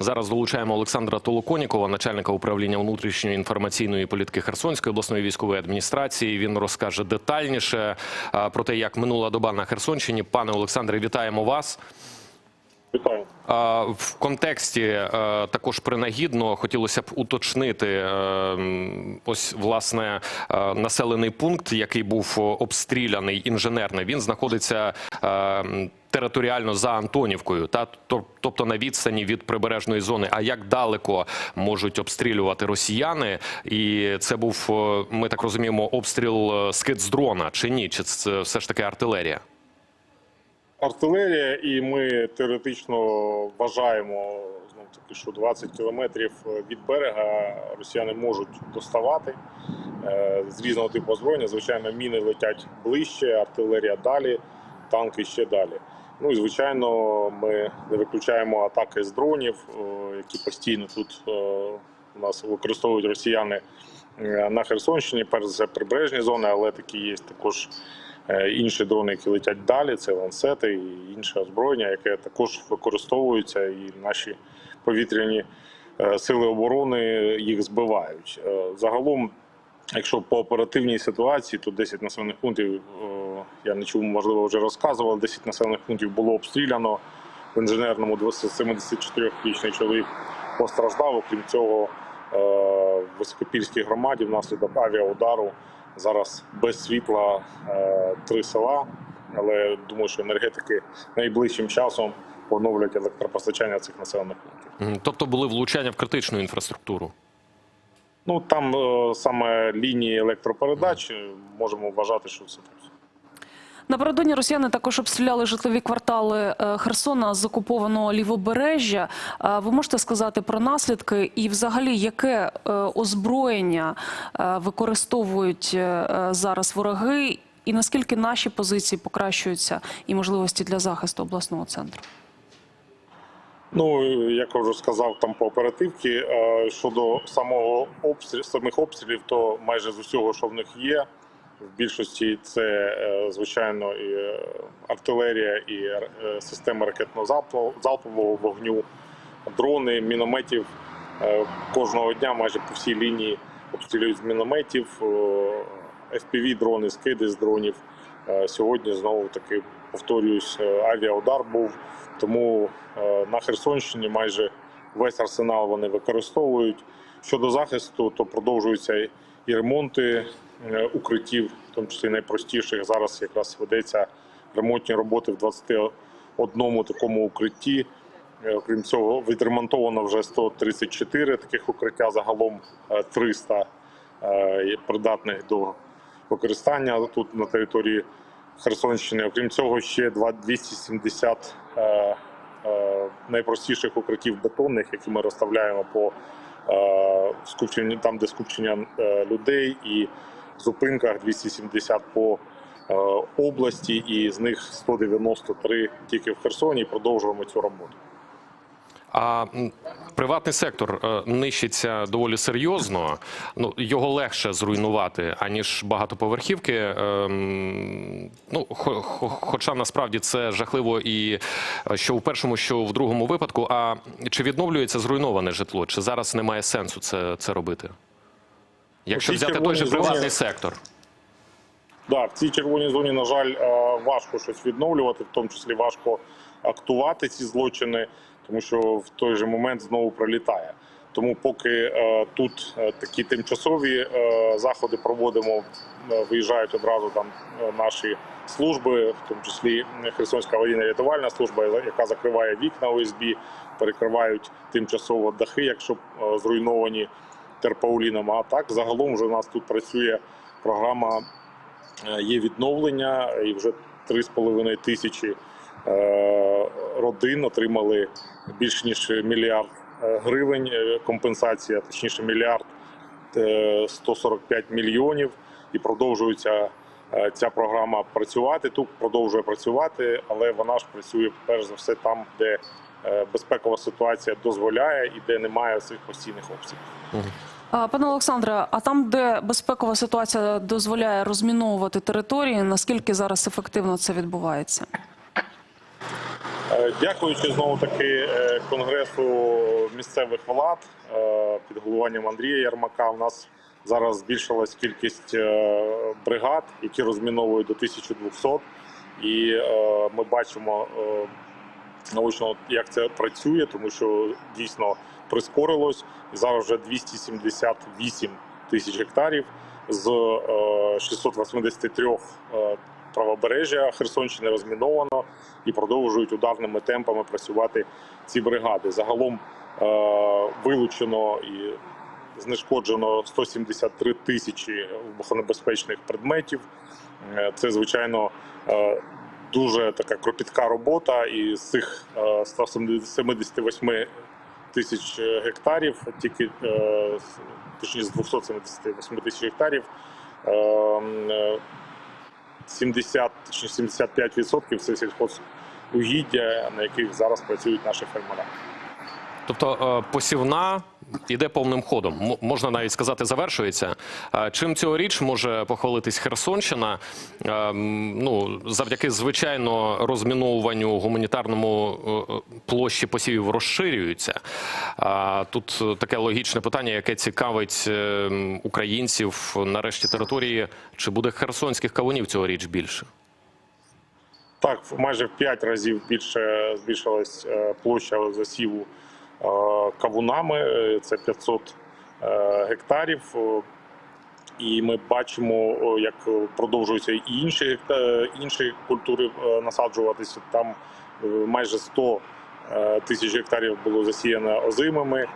Зараз долучаємо Олександра Толоконікова, начальника управління внутрішньої інформаційної політики Херсонської обласної військової адміністрації. Він розкаже детальніше про те, як минула доба на Херсонщині. Пане Олександре, вітаємо вас. Вітаю. В контексті е, також принагідно хотілося б уточнити е, ось власне е, населений пункт, який був обстріляний інженерний. Він знаходиться територіально за Антонівкою, та тоб- тобто на відстані від прибережної зони. А як далеко можуть обстрілювати росіяни? І це був, ми так розуміємо, обстріл е, скид з дрона чи ні? Чи це все ж таки артилерія? Артилерія, і ми теоретично вважаємо знов таки, що 20 кілометрів від берега росіяни можуть доставати е, з різного типу озброєння. Звичайно, міни летять ближче, артилерія далі, танки ще далі. Ну і звичайно, ми не виключаємо атаки з дронів, е, які постійно тут е, у нас використовують росіяни на Херсонщині, перш за все прибережні зони, але такі є також інші дрони, які летять далі, це ланцети і інше озброєння, яке також використовується, і наші повітряні е, сили оборони їх збивають. Е, Загалом, якщо по оперативній ситуації, то 10 населених пунктів е, я не чув, можливо, вже розказував. 10 населених пунктів було обстріляно в інженерному 74-річний чоловік постраждав. Окрім цього, е, в Високопільській громаді внаслідок авіаудару зараз без світла е, три села. Але думаю, що енергетики найближчим часом поновлять електропостачання цих населених пунктів. Тобто були влучання в критичну інфраструктуру. Ну там е, саме лінії електропередач е, можемо вважати, що все плюс. Напередодні росіяни також обстріляли житлові квартали е, Херсона з окупованого лівобережжя. Е, Ви можете сказати про наслідки і, взагалі, яке е, озброєння використовують зараз вороги, і наскільки наші позиції покращуються і можливості для захисту обласного центру? Ну як вже сказав, там по оперативці щодо самого обстрілів, самих обстрілів, то майже з усього, що в них є. В більшості це е, звичайно і е, артилерія, і е, системи ракетного залпового вогню, дрони, мінометів. Кожного дня майже по всій лінії обстрілюють з мінометів, fpv дрони, скиди з дронів. Сьогодні знову таки повторююсь, авіаудар був. Тому на Херсонщині майже весь арсенал вони використовують. Щодо захисту, то продовжуються і- ремонти укриттів, в тому числі найпростіших. Зараз якраз ведеться ремонтні роботи в 21 такому укритті. Е, Окрім цього, відремонтовано вже 134 таких укриття, загалом е, 300 е, придатних до використання тут на території Херсонщини. Окрім цього, ще два- 270 е, е, найпростіших укриттів бетонних, які ми розставляємо по е, скупченню, там, де скупчення е, людей, і зупинках 270 по е, області, і з них 193 тільки в Херсоні. Продовжуємо цю роботу. А приватний сектор е, нищиться доволі серйозно. Ну його легше зруйнувати аніж багатоповерхівки. Ем, Ну, хо- хо- хоча насправді це жахливо і е, що в першому, що в другому випадку. А чи відновлюється зруйноване житло? Чи зараз немає сенсу це, це робити? Якщо Оці взяти той же зони- приватний сектор. Да, в цій червоній зоні, на жаль, е, важко щось відновлювати, в тому числі важко актувати ці злочини, тому що в той же момент знову пролітає. Тому поки е, тут е, такі тимчасові е, заходи проводимо, е, виїжджають одразу там е, наші служби, в тому числі Херсонська аварійна рятувальна служба, яка закриває вікна ОСБ, перекривають тимчасово дахи, якщо е, зруйновані терпауліном. А так загалом вже у нас тут працює програма Е, є відновлення, і вже 3,5 тисячі е, родин отримали більш ніж мільярд е, гривень компенсація, точніше мільярд е, 145 мільйонів, і продовжується ця програма працювати. Тут продовжує працювати, але вона ж працює перш за все там, де безпекова ситуація дозволяє і де немає цих постійних обстрілів. Пане Олександре, а там, де безпекова ситуація дозволяє розміновувати території, наскільки зараз ефективно це відбувається? Е, Дякуючи знову таки е, конгресу місцевих влад е, під головуванням Андрія Ярмака, у нас зараз збільшилась кількість бригад, які розміновують до 1200. І ми бачимо е, наочно, як це працює, тому що дійсно прискорилось. Зараз вже 278 тисяч гектарів з е, 683 е, правобережжя Херсонщини розміновано і продовжують ударними темпами працювати ці бригади. Загалом е, вилучено і знешкоджено 173 тисячі вибухонебезпечних предметів. Е, Це звичайно е, дуже така кропітка робота, і з цих е, 178 тисяч гектарів, тільки е, точніше з 278 тисяч гектарів. е, е, 70, точніше 75% це сільхозугіддя, на яких зараз працюють наші фермери. Тобто е, посівна іде повним ходом. Можна навіть сказати, завершується. Чим цьогоріч може похвалитись Херсонщина? Ну, завдяки звичайно розміновуванню гуманітарному е, е, площі посівів розширюються. Тут таке логічне питання, яке цікавить е, українців нарешті території. Чи буде херсонських кавунів цьогоріч більше? Так, майже в 5 разів більше збільшилась площа засіву кавунами. Е, Це 500 е, гектарів. І ми бачимо, як е, продовжуються і інші, інші культури е, насаджуватися. Там е, майже 100 е, тисяч гектарів було засіяно озимими.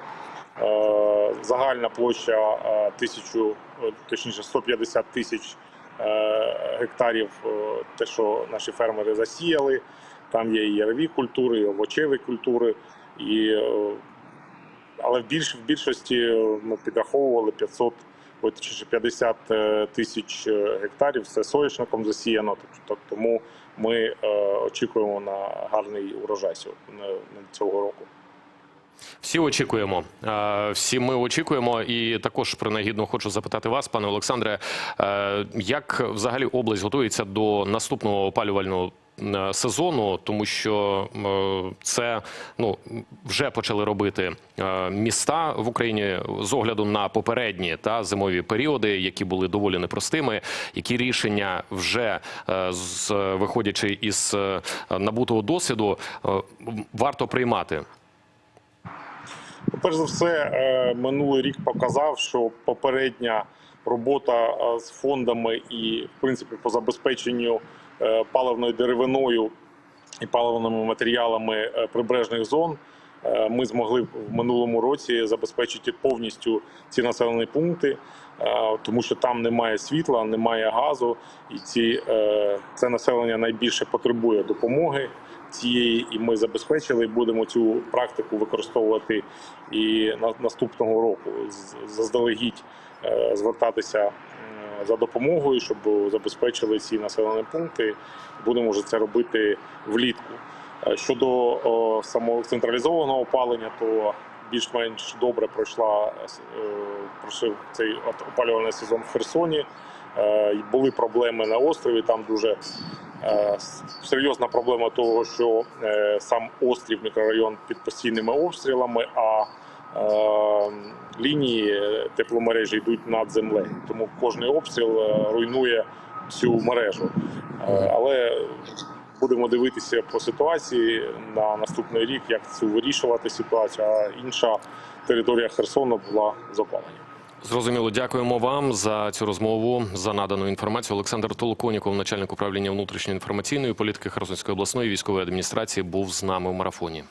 Е, Загальна площа е, тисячу, е, точніше 150 тисяч е, гектарів, е, те, що наші фермери засіяли. Там є і ярові культури, і овочеві культури. І, е, але в, більш, в більшості е, ми підраховували 500, ой, точніше 50 е, тисяч е, гектарів. Це соняшником засіяно. Тобто, тому ми очікуємо на гарний урожай сьогодні- цього року. Всі очікуємо. Всі ми очікуємо. І також принагідно хочу запитати вас, пане Олександре, як взагалі область готується до наступного опалювального сезону, тому що е, це ну вже почали робити е, міста в Україні з огляду на попередні та зимові періоди, які були доволі непростими. Які рішення вже е, з виходячи із е, набутого досвіду е, варто приймати? Перш за все, е, минулий рік показав, що попередня робота е, з фондами і, в принципі, по забезпеченню е, паливною деревиною і паливними матеріалами е, прибережних зон. е, Ми змогли в минулому році забезпечити повністю ці населені пункти, е, тому що там немає світла, немає газу, і ці, е, це населення найбільше потребує допомоги цієї, і ми забезпечили. і Будемо цю практику використовувати і на наступного року. Заздалегідь е, звертатися за допомогою, щоб забезпечили ці населені пункти. Будемо вже це робити влітку. Е, Щодо самого централізованого опалення, то більш-менш добре пройшла е, пройшов цей опалювальний сезон в Херсоні. Е, Були проблеми на острові. Там дуже серйозна проблема того, що сам острів, мікрорайон під постійними обстрілами, а е, лінії тепломережі йдуть над землею. Тому кожний обстріл е, руйнує всю мережу. Е, Але будемо дивитися по ситуації на наступний рік, як цю вирішувати ситуацію. А інша територія Херсону була з опаленням. Зрозуміло, дякуємо вам за цю розмову, за надану інформацію. Олександр Толоконіков, начальник управління внутрішньої інформаційної політики Херсонської обласної військової адміністрації, був з нами в марафоні.